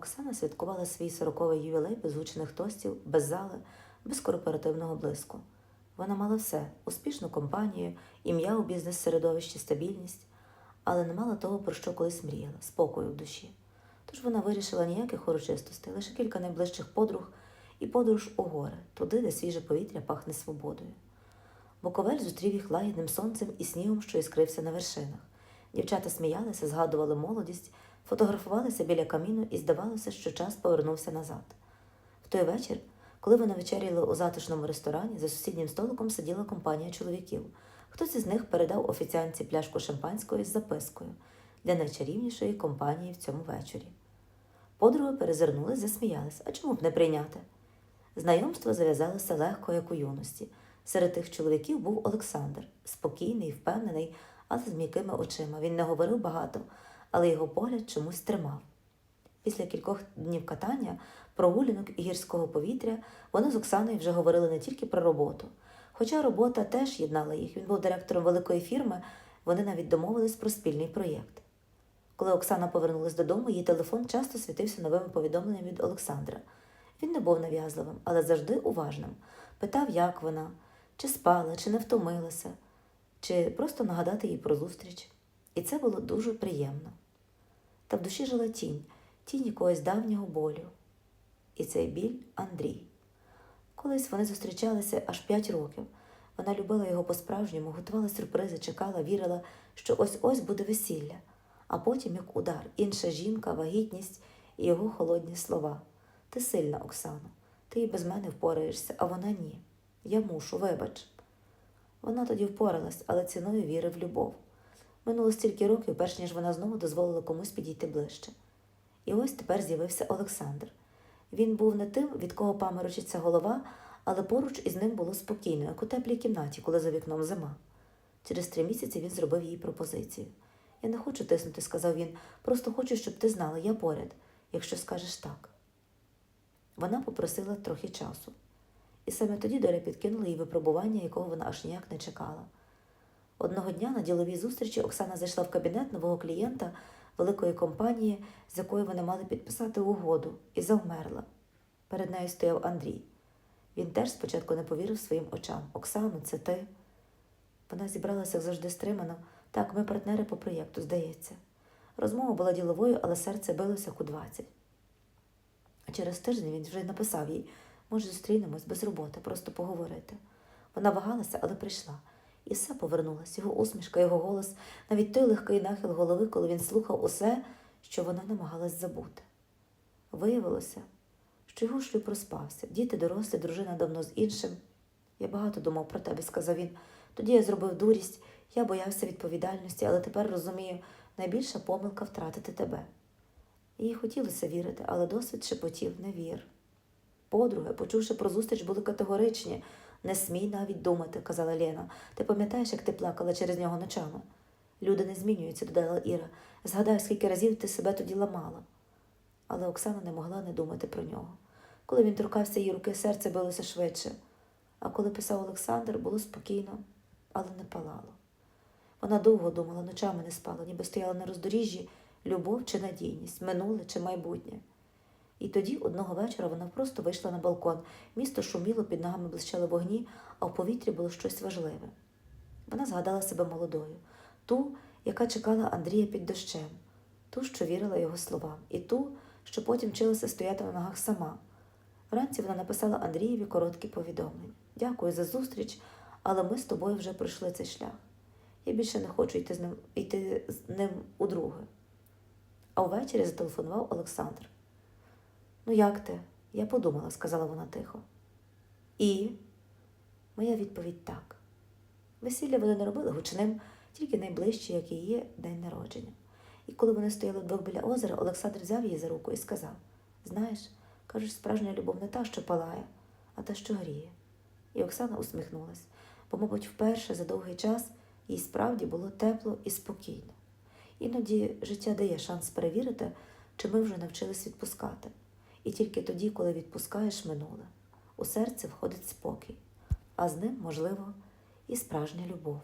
Оксана святкувала свій сороковий ювілей без гучних тостів, без зали, без корпоративного блиску. Вона мала все успішну компанію, ім'я у бізнес-середовищі, стабільність, але не мала того, про що колись мріяла, спокою в душі. Тож вона вирішила ніяких урочистостей, лише кілька найближчих подруг і подорож у гори, туди, де свіже повітря пахне свободою. Буковель зустрів їх лагідним сонцем і снігом, що іскрився на вершинах. Дівчата сміялися, згадували молодість, фотографувалися біля каміну і здавалося, що час повернувся назад. В той вечір, коли вони вечеряли у затишному ресторані, за сусіднім столиком сиділа компанія чоловіків. Хтось із них передав офіціанці пляшку шампанської з запискою для найчарівнішої компанії в цьому вечорі. Подруги перезирнулись, засміялись, а чому б не прийняти? Знайомство зав'язалося легко, як у юності. Серед тих чоловіків був Олександр, спокійний, впевнений, але з м'якими очима. Він не говорив багато, але його погляд чомусь тримав. Після кількох днів катання, прогулянок і гірського повітря вони з Оксаною вже говорили не тільки про роботу. Хоча робота теж єднала їх, він був директором великої фірми, вони навіть домовились про спільний проєкт. Коли Оксана повернулась додому, її телефон часто світився новими повідомленнями від Олександра. Він не був нав'язливим, але завжди уважним. Питав, як вона, чи спала, чи не втомилася, чи просто нагадати їй про зустріч. І це було дуже приємно. Та в душі жила тінь, тінь якогось давнього болю. І цей біль Андрій. Колись вони зустрічалися аж п'ять років. Вона любила його по-справжньому, готувала сюрпризи, чекала, вірила, що ось-ось буде весілля, а потім, як удар, інша жінка, вагітність і його холодні слова. Ти сильна, Оксано, ти і без мене впораєшся, а вона ні. Я мушу, вибач. Вона тоді впоралась, але ціною віри в любов. Минуло стільки років, перш ніж вона знову дозволила комусь підійти ближче. І ось тепер з'явився Олександр. Він був не тим, від кого паморочиться голова, але поруч із ним було спокійно, як у теплій кімнаті, коли за вікном зима. Через три місяці він зробив їй пропозицію. Я не хочу тиснути, сказав він, просто хочу, щоб ти знала, я поряд, якщо скажеш так. Вона попросила трохи часу. І саме тоді доля підкинула їй випробування, якого вона аж ніяк не чекала. Одного дня на діловій зустрічі Оксана зайшла в кабінет нового клієнта великої компанії, з якою вони мали підписати угоду, і завмерла. Перед нею стояв Андрій. Він теж спочатку не повірив своїм очам. Оксано, це ти? Вона зібралася завжди стримано. Так, ми партнери по проєкту, здається. Розмова була діловою, але серце билося у двадцять. А через тиждень він вже написав їй може, зустрінемось без роботи, просто поговорити. Вона вагалася, але прийшла. І все повернулось, його усмішка, його голос, навіть той легкий нахил голови, коли він слухав усе, що вона намагалась забути. Виявилося, що його шлюб розпався, діти дорослі, дружина давно з іншим. Я багато думав про тебе, сказав він. Тоді я зробив дурість, я боявся відповідальності, але тепер розумію, найбільша помилка втратити тебе. Їй хотілося вірити, але досвід шепотів не вір. Подруги, почувши про зустріч, були категоричні. Не смій навіть думати, казала Лена. Ти пам'ятаєш, як ти плакала через нього ночами? Люди не змінюються, додала Іра. Згадай, скільки разів ти себе тоді ламала. Але Оксана не могла не думати про нього. Коли він торкався її руки, серце билося швидше. А коли писав Олександр, було спокійно, але не палало. Вона довго думала, ночами не спала, ніби стояла на роздоріжжі любов чи надійність, минуле чи майбутнє. І тоді одного вечора вона просто вийшла на балкон. Місто шуміло, під ногами блищали вогні, а в повітрі було щось важливе. Вона згадала себе молодою, ту, яка чекала Андрія під дощем, ту, що вірила його словам, і ту, що потім вчилася стояти на ногах сама. Вранці вона написала Андрієві короткі повідомлення. Дякую за зустріч, але ми з тобою вже пройшли цей шлях. Я більше не хочу йти з ним йти з ним удруге. А ввечері зателефонував Олександр. Ну, як ти? Я подумала, сказала вона тихо. І моя відповідь так. Весілля вони не робили гучним, тільки найближче, як і є день народження. І коли вони стояли вдвох біля озера, Олександр взяв її за руку і сказав: Знаєш, кажуть, справжня любов не та, що палає, а та, що гріє. І Оксана усміхнулась, бо, мабуть, вперше за довгий час їй справді було тепло і спокійно. Іноді життя дає шанс перевірити, чи ми вже навчились відпускати. І тільки тоді, коли відпускаєш минуле, у серце входить спокій, а з ним, можливо, і справжня любов.